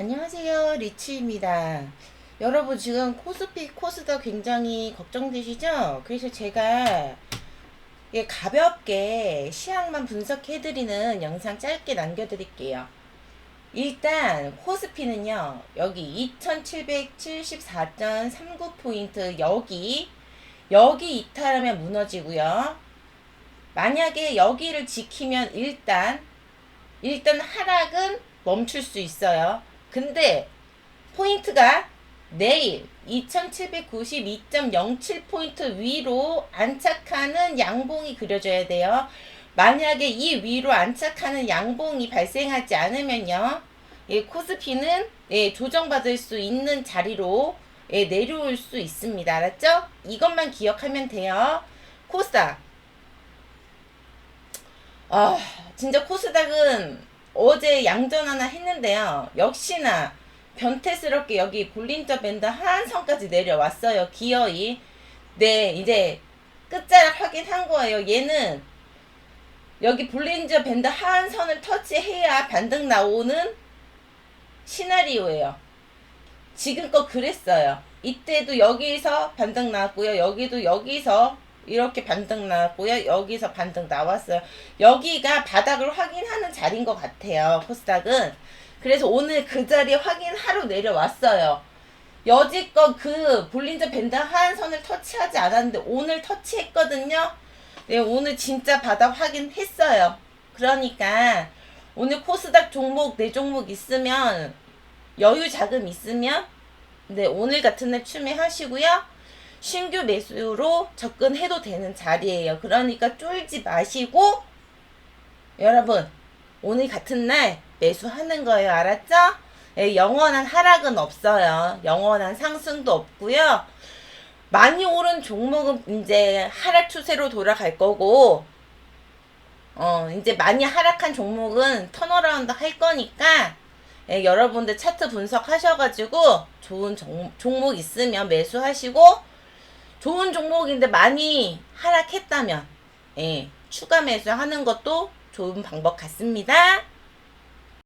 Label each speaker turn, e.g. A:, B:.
A: 안녕하세요. 리치입니다. 여러분 지금 코스피 코스닥 굉장히 걱정되시죠? 그래서 제가 예, 가볍게 시황만 분석해 드리는 영상 짧게 남겨 드릴게요. 일단 코스피는요. 여기 2774.39포인트 여기 여기 이탈하면 무너지고요. 만약에 여기를 지키면 일단 일단 하락은 멈출 수 있어요. 근데 포인트가 내일 2792.07포인트 위로 안착하는 양봉이 그려져야 돼요. 만약에 이 위로 안착하는 양봉이 발생하지 않으면요. 예, 코스피는 예, 조정받을 수 있는 자리로 예, 내려올 수 있습니다. 알았죠? 이것만 기억하면 돼요. 코스닥. 아, 진짜 코스닥은 어제 양전 하나 했는데요. 역시나 변태스럽게 여기 볼린저 밴드 하한선까지 내려왔어요. 기어이. 네, 이제 끝자락 확인한 거예요. 얘는 여기 볼린저 밴드 하한선을 터치해야 반등 나오는 시나리오예요. 지금껏 그랬어요. 이때도 여기서 반등 나왔고요. 여기도 여기서 이렇게 반등 나왔고요. 여기서 반등 나왔어요. 여기가 바닥을 확인하는 자리인 것 같아요. 코스닥은. 그래서 오늘 그 자리 확인하러 내려왔어요. 여지껏 그 볼린저 밴드 하한선을 터치하지 않았는데 오늘 터치했거든요. 네, 오늘 진짜 바닥 확인했어요. 그러니까 오늘 코스닥 종목 네 종목 있으면 여유 자금 있으면 네, 오늘 같은 날 추매하시고요. 신규 매수로 접근해도 되는 자리예요. 그러니까 쫄지 마시고 여러분 오늘 같은 날 매수하는 거예요. 알았죠? 예, 영원한 하락은 없어요. 영원한 상승도 없고요. 많이 오른 종목은 이제 하락 추세로 돌아갈 거고 어 이제 많이 하락한 종목은 턴어라운드 할 거니까 예, 여러분들 차트 분석하셔가지고 좋은 종, 종목 있으면 매수하시고 좋은 종목인데 많이 하락했다면 예, 추가 매수하는 것도 좋은 방법 같습니다.